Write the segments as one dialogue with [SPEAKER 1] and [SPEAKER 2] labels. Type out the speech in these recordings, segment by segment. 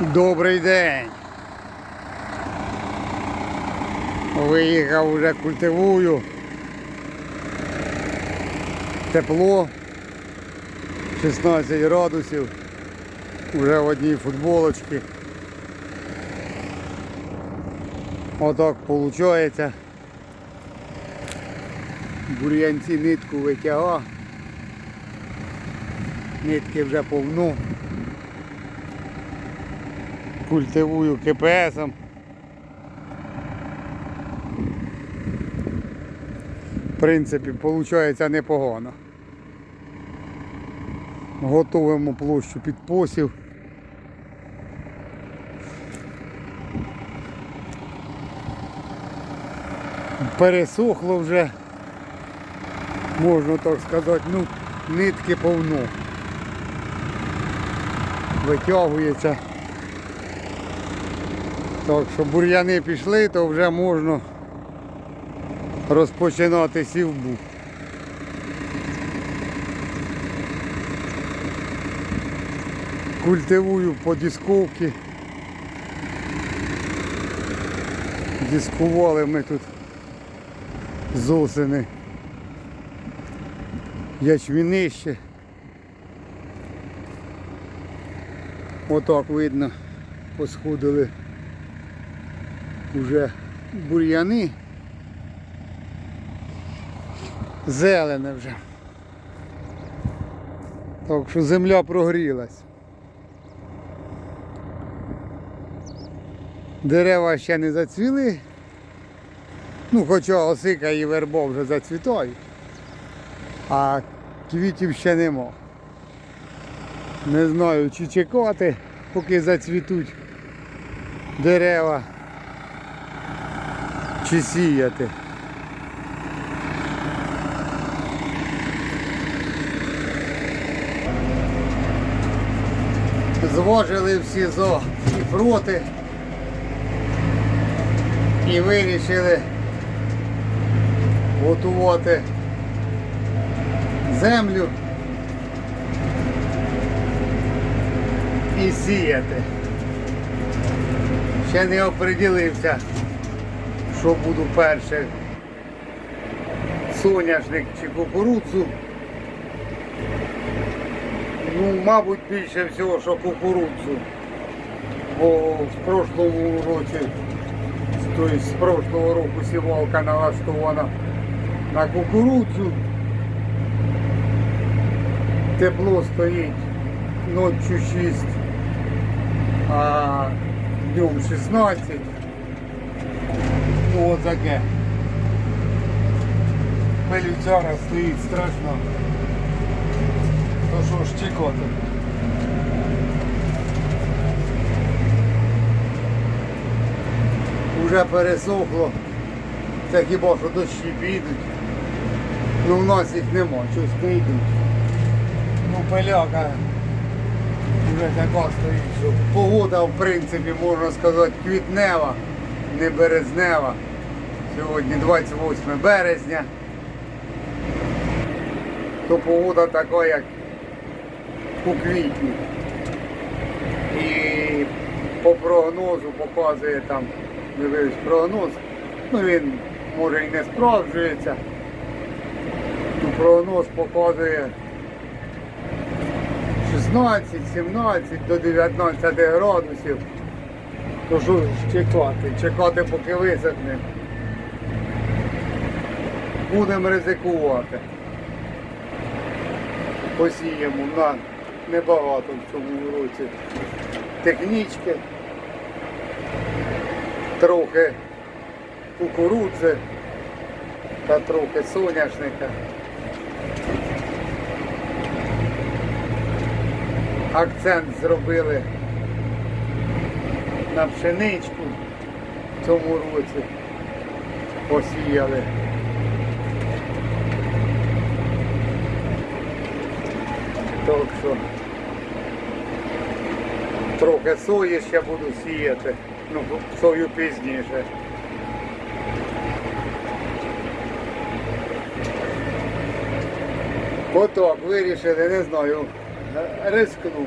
[SPEAKER 1] Добрий день. Виїхав уже культивую. Тепло. 16 градусів. Уже в одній футболочці. Отак виходить. Бур'янці нитку витяга. Нитки вже повну. Культивую КПСом. В принципі, виходить непогано. Готуємо площу під посів. Пересохло вже, можна так сказати, ну, нитки повно. Витягується. Так що бур'яни пішли, то вже можна розпочинати сівбу. Культивую по дисковці. Дискували ми тут з осени. Ячмінище. Отак видно, посходили вже бур'яни. Зелене вже. Так що земля прогрілась. Дерева ще не зацвіли. Ну, хоча осика і верба вже зацвітають, а квітів ще нема. Не знаю, чи чекати, поки зацвітуть дерева, чи сіяти. Зважили всі за і проти і вирішили готувати землю і сіяти. Ще не оприділився, що буду перше. Соняшник чи кукурудзу. Ну, мабуть, більше всього, що кукурудзу. Бо в прошлому році, тобто з прошлого року сівалка налаштована на кукурудзу. Тепло стоїть ночью 6, а днем 16. Ну от таке. Пелюцяра стоїть страшно. То що ж чекати? Уже пересохло. Це хіба що дощі підуть. Ну в нас їх нема, щось прийдуть. Ну пиляка вже така стоїть, що погода в принципі можна сказати квітнева, не березнева. Сьогодні 28 березня. То погода така, як у квітні. І по прогнозу показує там, дивився прогноз, ну він може і не справджується. Ну, прогноз показує 16, 17 до 19 градусів. Ж чекати? Чекати поки висохне. Будемо ризикувати. Посіємо на небагато в цьому році технічки, трохи кукурудзи та трохи соняшника. акцент зробили на пшеничку в цьому році. Посіяли. Так що трохи сої ще буду сіяти, ну сою пізніше. Отак вирішили, не знаю, рискнув.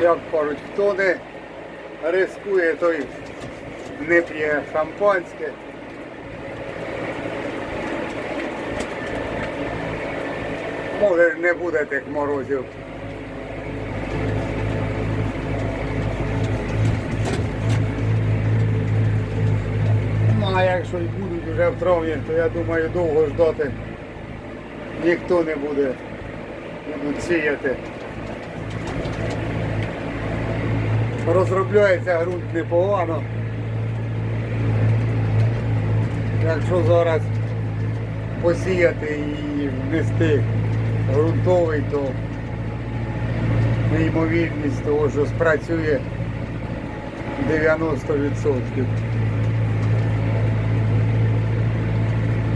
[SPEAKER 1] Як кажуть, хто не рискує, той не п'є шампанське. Може не буде тих морозів. Ну а якщо й будуть вже в травні, то я думаю довго ждати ніхто не буде будуть сіяти. Розробляється ґрунт непогано. Якщо зараз посіяти і внести ґрунтовий, то неймовірність того, що спрацює 90%.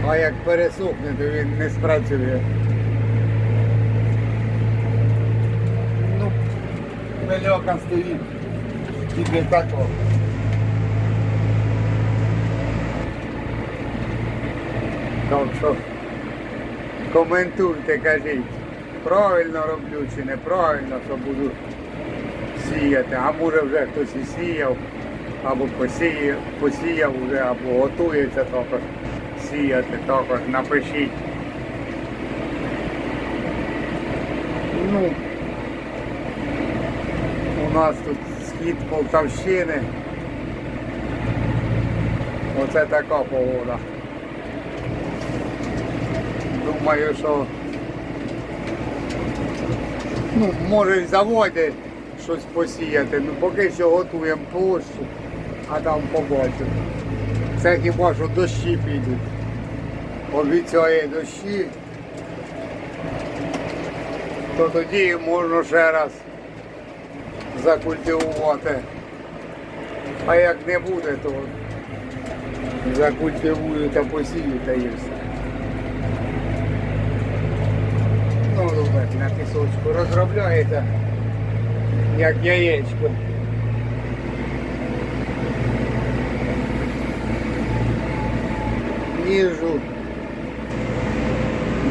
[SPEAKER 1] А як пересохне, то він не спрацює. Ну, мельока стоїть. Тільки тако. Так що коментуйте, кажіть, правильно роблю чи неправильно, що буду сіяти. А може вже хтось і сіяв, або посіяв, посіяв вже, або готується також сіяти, також напишіть. Ну, у нас тут схід Полтавщини. Оце така погода. Думаю, що ну, може й заводи щось посіяти, ну поки що готуємо площу, а там побачимо. Це хіба що дощі підуть. Обіцяє дощі, то тоді можна ще раз закультивувати. А як не буде, то закультивую та посію та і все. Ну, так, на пісочку розробляється, як яєчко. Їжу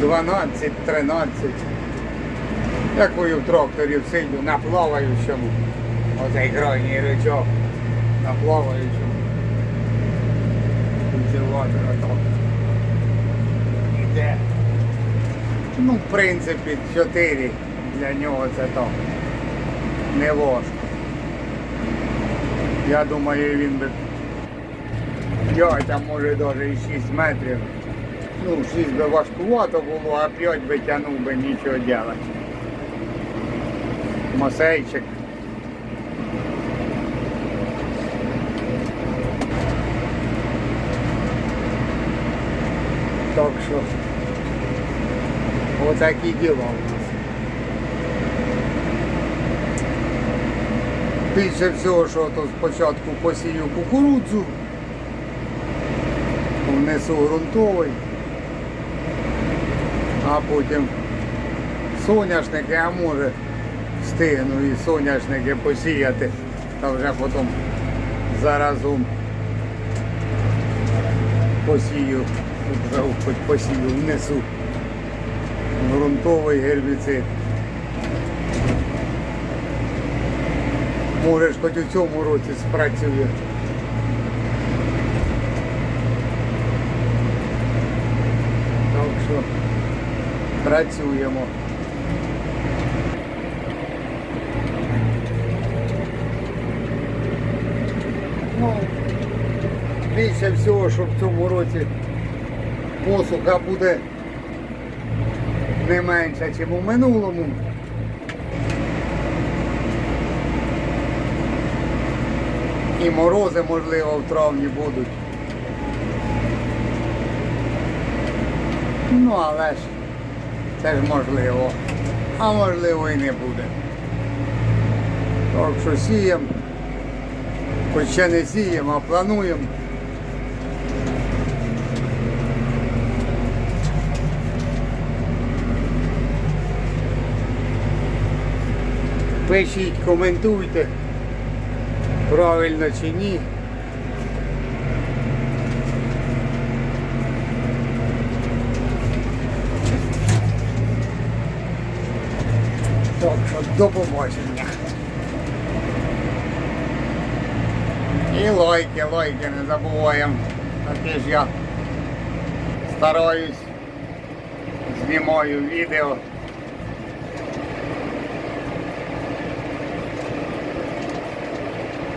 [SPEAKER 1] 12-13. Якою в тракторі сидю на плаваючому. Оцей крайній речок на плаваючому. Культиватора так. Іде. Ну, в принципі, 4 для нього це так. Не важко. Я думаю, він би 5, а може навіть і 6 метрів. Ну, 6 би важкувато було, а 5 би тягнув би нічого делать. Мосейчик. Так що отакі діла у нас. Більше всього, що то спочатку посію кукурудзу, внесу ґрунтовий, а потім соняшники, а може встигну і соняшники посіяти, та вже потім заразом посію, вже хоч посію, внесу ґрунтовий гербіцид. Може хоч у цьому році спрацює. Так що працюємо. Ну, більше всього, що в цьому році посуха буде не менше, ніж у минулому. І морози, можливо, в травні будуть. Ну, але ж це ж можливо. А можливо і не буде. Так що сіємо, хоч ще не сіємо, а плануємо. Пишіть, коментуйте, правильно чи ні. Так що до побачення. І лайки, лайки не забуваємо. Таке ж я стараюсь, знімаю відео.